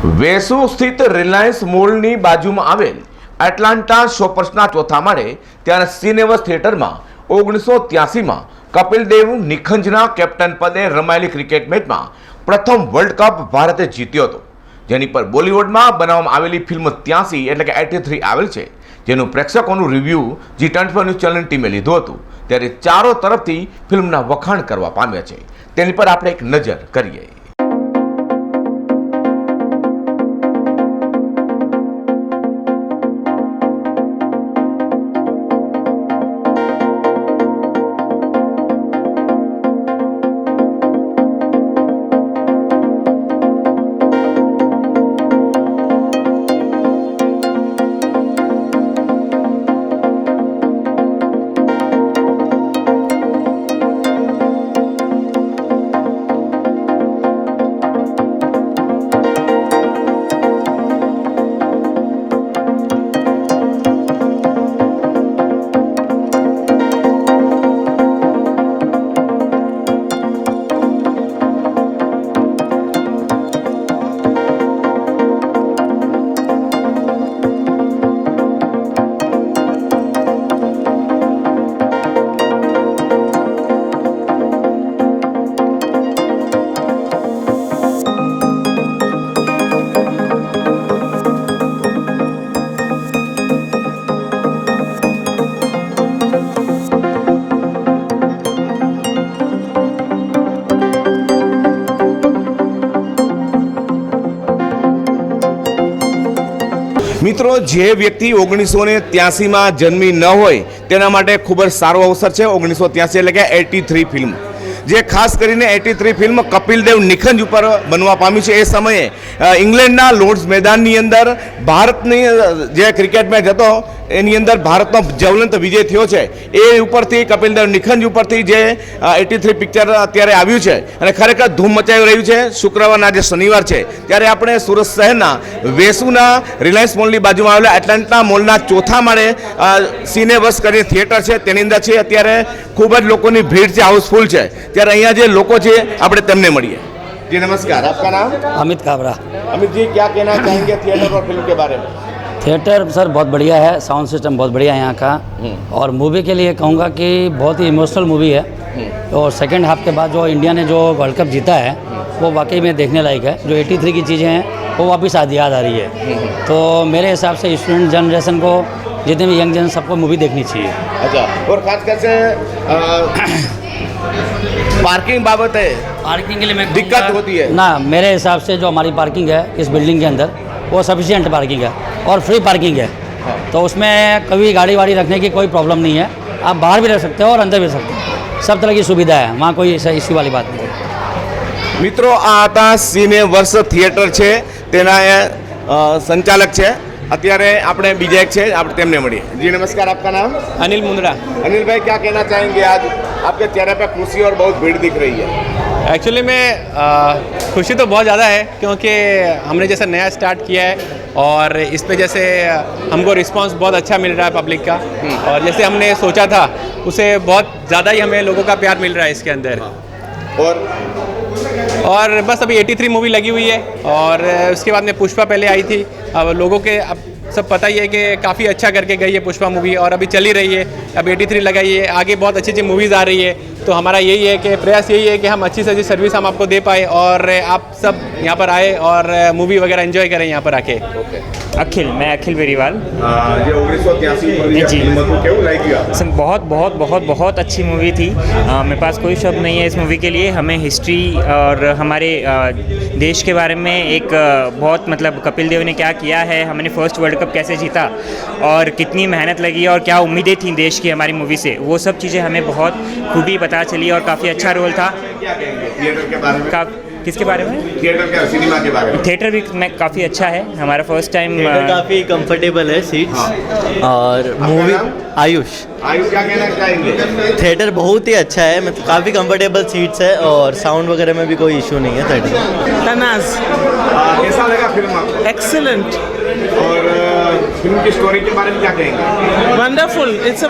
વેસુ સ્થિત રિલાયન્સ મોલની બાજુમાં આવેલ એટલાન્ટા શોપર્સના ચોથા માળે ત્યારે સિનેવસ થિયેટરમાં ઓગણીસો ત્યાસીમાં કપિલ દેવ નિખંજના કેપ્ટન પદે રમાયેલી ક્રિકેટ મેચમાં પ્રથમ વર્લ્ડ કપ ભારતે જીત્યો હતો. જેની પર બોલિવૂડમાં બનાવવામાં આવેલી ફિલ્મ ત્યાસી એટલે કે એટી થ્રી આવેલ છે. જેનું પ્રેક્ષકોનું review G twenty four news channel ટીમે લીધું હતું. ત્યારે ચારો તરફથી ફિલ્મના વખાણ કરવા પામ્યા છે. તેની પર આપણે એક નજર કરીએ. મિત્રો, જે વ્યક્તિ ઓગણીસો ને ત્યાસીમાં જન્મી ન હોય, તેના માટે ખૂબ જ સારો અવસર છે ઓગણીસો ત્યાસી, એટલે કે એટી થ્રી ફિલ્મ. જે ખાસ કરીને eighty three film Kapil Dev Nikhanj ઉપર બનવા પામી છે. એ સમયે ઇંગ્લેન્ડના લોર્ડ્સ મેદાનની અંદર ભારતની જે ક્રિકેટ મેચ હતો, એની અંદર ભારતનો જ્વલંત વિજય થયો છે. એ ઉપરથી કપિલ દેવ નિખંજ ઉપરથી જે એટી થ્રી પિક્ચર અત્યારે આવ્યું છે અને ખરેખર ધૂમ મચાવી રહ્યું છે. શુક્રવારના જે શનિવાર છે. ત્યારે આપણે સુરત શહેરના વેસુના રિલાયન્સ મોલની બાજુમાં આવેલા એટલાન્ટા મોલના ચોથા માળે સિનેવસ કરીને થિયેટર છે. તેની અંદર છે અત્યારે ખૂબ જ લોકોની ભીડ છે. હાઉસફુલ છે. ત્યારે અહીંયા જે લોકો છે આપણે તેમને મળીએ જી નમસ્કાર આપકા નામ अमित काबरा अमित जी क्या कहना चाहेंगे थिएटर और फिल्म के बारे में थिएटर सर बहुत बढ़िया है साउंड सिस्टम बहुत बढ़िया है यहाँ का और मूवी के लिए कहूँगा कि बहुत ही इमोशनल मूवी है और सेकंड हाफ के बाद जो इंडिया ने जो वर्ल्ड कप जीता है वो वाकई में देखने लायक है जो 83 की चीज़ें हैं वो वापस आज याद आ रही है तो मेरे हिसाब से स्टूडेंट जनरेशन को जितने भी यंग जन सबको मूवी देखनी चाहिए अच्छा और खास कर से पार्किंग बाबत है पार्किंग के लिए मैं दिक्कत कहूँगा- होती है? ना मेरे हिसाब से जो हमारी पार्किंग है इस बिल्डिंग के अंदर वो सफिशियंट पार्किंग है और फ्री पार्किंग है हाँ। तो उसमें कभी गाड़ी वाड़ी रखने की कोई प्रॉब्लम नहीं है आप बाहर भी रख सकते हो और अंदर भी रख सकते हो सब तरह की सुविधा है वहाँ कोई ऐसा इश्यू वाली बात नहीं है મિત્રો આ હતા સિને વર્ષ થિયેટર છે તેના એ, અ, સંચાલક છે અત્યારે આપણે બીજા એક છે આપણે તેમને મળીએ જી नमस्कार आपका नाम अनिल मुंद्रा अनिल भाई क्या कहना चाहेंगे आज आपके चेहरे पे खुशी और बहुत भीड़ दिख रही है एक्चुअली में आ, खुशी तो बहुत ज़्यादा है क्योंकि हमने जैसे नया स्टार्ट किया है और इस पे जैसे हमको रिस्पांस बहुत अच्छा मिल रहा है पब्लिक का और जैसे हमने सोचा था उसे बहुत ज़्यादा ही हमें लोगों का प्यार मिल रहा है इसके अंदर और और बस अभी 83 मूवी लगी हुई है और उसके बाद में पुष्पा पहले आई थी। अब लोगों के, अब सब पता ही है कि काफ़ी अच्छा करके गई है पुष्पा मूवी और अभी चली रही है। अब 83 लगाई है। आगे बहुत अच्छी अच्छी मूवीज़ आ रही है। तो हमारा यही है कि प्रयास यही है कि हम अच्छी से अच्छी सर्विस हम आपको दे पाए और आप सब यहाँ पर आए और मूवी वगैरह एंजॉय करें यहाँ पर आके। अखिल मैं अखिल बेरीवाल। जी सर बहुत बहुत बहुत बहुत अच्छी मूवी थी। मेरे पास कोई शब्द नहीं है इस मूवी के लिए। हमें हिस्ट्री और हमारे देश के बारे में एक बहुत मतलब कपिल देव ने क्या किया है हमने फ़र्स्ट वर्ल्ड कप कैसे जीता और कितनी मेहनत लगी और क्या उम्मीदें थी देश की हमारी मूवी से वो सब चीज़ें हमें बहुत खूबी बता पता चली और काफ़ी अच्छा रोल था। थिएटर के बारे में? का किसके बारे में? थिएटर के सिनेमा के बारे में। थिएटर भी मैं काफ़ी अच्छा है। हमारा फ़र्स्ट टाइम काफ़ी कंफर्टेबल है सीट्स और मूवी आयुष। आयुष क्या कहना चाहेंगे? थिएटर बहुत ही अच्छा है मतलब काफ़ी कंफर्टेबल सीट्स है और साउंड वगैरह में भी कोई इशू नहीं है थिएटर में तनाज कैसा लगा फ़िल्म आपको? एक्सीलेंट और अ, फिल्म की स्टोरी के बारे में क्या कहेंगे wonderful it's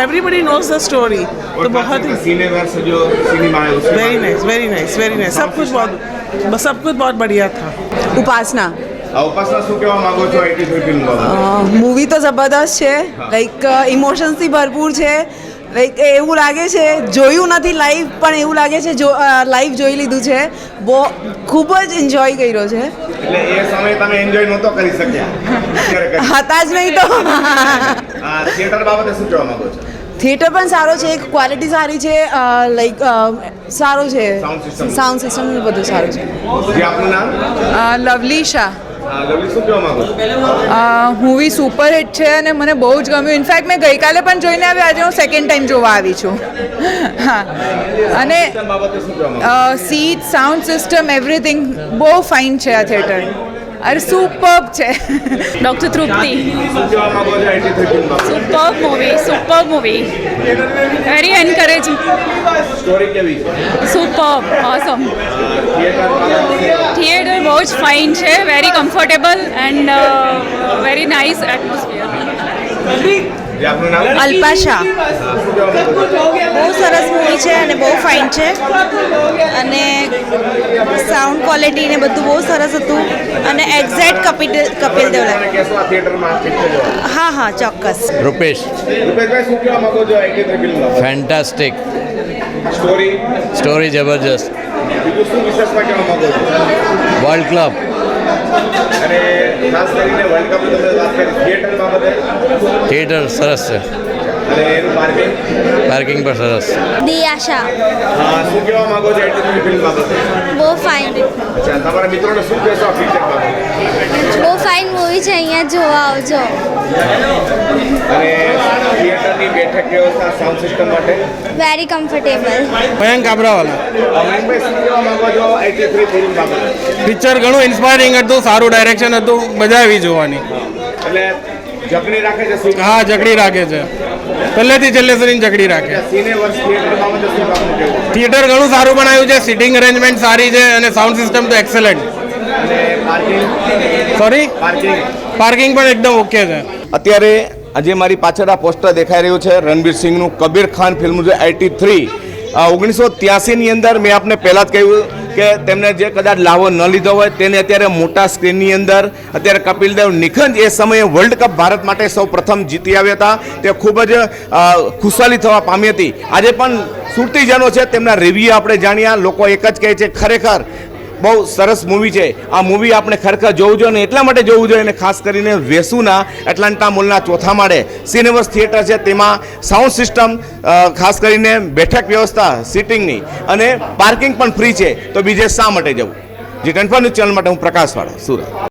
everybody knows the story तो और बहुत ही सीने वर्ष जो सिनेमा है उसके वेरी बारे में। Nice very nice very nice सब कुछ बहुत सब कुछ बहुत बढ़िया था उपासना આ ઉપાસના શું કહેવા માંગો છો એટી થ્રી ફિલ્મ બાબતે મૂવી તો જબરદસ્ત છે લાઈક ઇમોશન્સથી ભરપૂર છે લાઈક એવું લાગે છે જોયું નથી લાઈવ પણ એવું લાગે છે જો લાઈવ જોઈ લીધું છે બહુ ખૂબ જ એન્જોય કર્યો છે એટલે એ સમય તમે એન્જોય નહોતો કરી શક્યા. હતા જ નહીં તો. થિયેટર બાબતે શું કહેવા માંગો છો? થિયેટર પણ સારો છે એક ક્વોલિટી સારી છે લાઈક સારો છે. સાઉન્ડ સિસ્ટમ બધું સારું છે. આપનું નામ? Lovely Shah. Movie super hit છે? અને મને બહુ જ ગમ્યું. ઇનફેક્ટ મેં ગઈકાલે પણ જોઈને આવી આજે હું સેકન્ડ ટાઈમ જોવા આવી છું. હા. અને સીટ સાઉન્ડ સિસ્ટમ એવરીથિંગ બહુ ફાઇન છે આ થિયેટર અરે સુપર્બ છે. ડોક્ટર તૃપ્તિ શું કહેવા માંગો છો એટી થ્રી ફિલ્મ બાબતે super movie superb movie very encouraging superb કેવી ઓસમ થિયેટર થિયેટર બહુ જ ફાઇન છે very comfortable and very nice atmosphere જે આપનું અલ્પાશા. બહુ સરસ મૂવી છે અને બહુ ફાઇન છે. અને સાઉન્ડ ક્વોલિટી ને બધું બહુ સરસ હતું. અને એક્ઝેક્ટ કપિલ કપિલ દેવ તમે કહેશો આ થિયેટરમાં આ પિક્ચર જોવા? હા હા ચોક્કસ. રૂપેશ. ફેન્ટાસ્ટિક સ્ટોરી સ્ટોરી જબરજસ્ત. વર્લ્ડ ક્લબ અને ખાસ કરીને વર્લ્ડ કપ તમે વાત કરી થિયેટર બાબતે. થિયેટર સરસ છે. પાર્કિંગ પર સરસ. દિયાશા હા શું કહેવા માંગો છો એટી ફિલ્મ બાબતે? બહુ ફાઇન તમારા મિત્રોને શું કહેશો આ પિક્ચર બાબતે? બહુ ફાઇન મૂવી છે અહીંયા જોવા આવજો. અને થિયેટરની બેઠક વ્યવસ્થા સાઉન્ડ સિસ્ટમ માટે. Very comfortable Mayank Abrawala. Mayankbhai શું કહેવા માંગો છો? એટી થ્રી ફિલ્મ બાબતે. પિક્ચર ઘણું ઇન્સ્પાયરિંગ હતું સારું ડાયરેક્શન હતું મજા આવી જોવાની. એટલે જકડી રાખે છે હા જકડી રાખે છે. પહેલેથી છેલ્લે સુધી જકડી રાખે. થિયેટર ઘણું સારું બનાવ્યું છે સિટિંગ અરેન્જમેન્ટ સારી છે અને સાઉન્ડ સિસ્ટમ તો એક્સેલન્ટ સોરી પાર્કિંગ પણ એકદમ ઓકે છે. અત્યારે આજે મારી પાછળ આ પોસ્ટર દેખાઈ રહ્યું છે. રણબીર સિંહનું કબીર ખાન ફિલ્મ છે આઈટી થ્રી ઓગણીસો ત્યાસીની અંદર મેં આપને પહેલાં જ કહ્યું કે તેમને જે કદાચ લાવો ન લીધો હોય તેને અત્યારે મોટા સ્ક્રીનની અંદર અત્યારે કપિલ દેવ નિખંજ એ સમયે વર્લ્ડ કપ ભારત માટે સૌ પ્રથમ જીતી આવ્યા હતા. તે ખૂબ જ ખુશાલી થવા પામી હતી. આજે પણ સુરતીજનો છે તેમના રિવ્યુ આપણે જાણ્યા. લોકો એક જ કહે છે ખરેખર બહુ સરસ મૂવી છે. આ મૂવી આપણે ખરેખર જોવું જોઈએ અને એટલા માટે જોવું જોઈએ અને ખાસ કરીને વેસુના, એટલાન્ટા મોલના ચોથા માળે. સિનેમસ થિયેટર છે તેમાં સાઉન્ડ સિસ્ટમ ખાસ કરીને બેઠક વ્યવસ્થા સિટિંગની અને પાર્કિંગ પણ ફ્રી છે. તો બીજે શા માટે જવું? જે ટ્વેન્ટી ચેનલ માટે હું પ્રકાશવાળા સુરત.